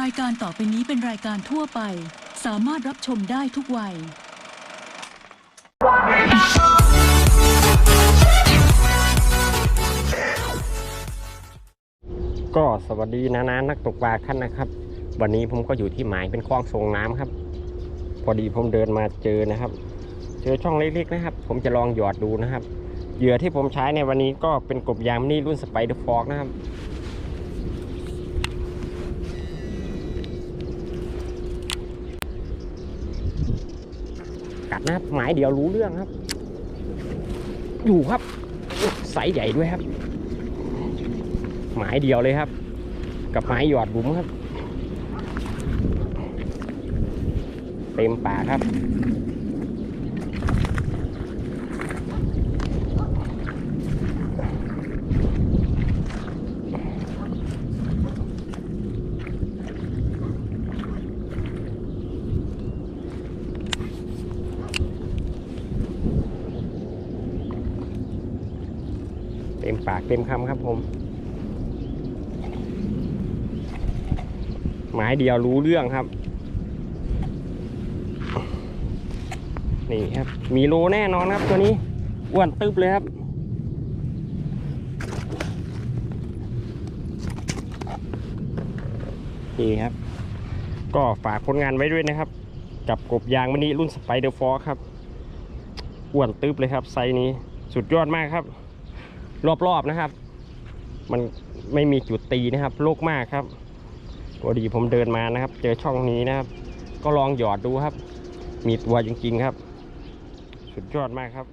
รายการต่อไปนี้เป็นรายการทั่วไป สามารถรับชมได้ทุกวัย ก็สวัสดีนานานักตกปลาท่านนะครับ วันนี้ผมก็อยู่ที่หมายเป็นคลองส่งน้ำครับ พอดีผมเดินมาเจอนะครับ เจอช่องเล็กๆนะครับ ผมจะลองหยอดดูนะครับ เหยื่อที่ผมใช้ในวันนี้ก็เป็นกบยางนี่รุ่นสไปเดอร์ฟอกนะครับ กัดนะครับหมายเดียวรู้เรื่องครับ อยู่ครับไซส์ใหญ่ด้วยครับ หมายเดียวเลยครับ กับไม้หยอดบุ๋มครับ เต็มป่าครับ เต็มปากเต็มคำครับผม หมายเดียวรู้เรื่องครับ นี่ครับ มีโลแน่นอนครับตัวนี้อ้วนตึบเลยครับนี่ครับ ก็ฝากผลงานไว้ด้วยนะครับ กับกบยางวันนี้รุ่นสไปเดอร์ฟอครับอ้วนตึบเลยครับไซนี้สุดยอดมากครับ รอบๆนะครับ มันไม่มีจุดตีนะครับโลกมากครับพอดีผมเดินมานะครับ เจอช่องนี้นะครับ ก็ลองหยอดดูครับ มีตัวจริงๆครับ สุดยอดมากครับ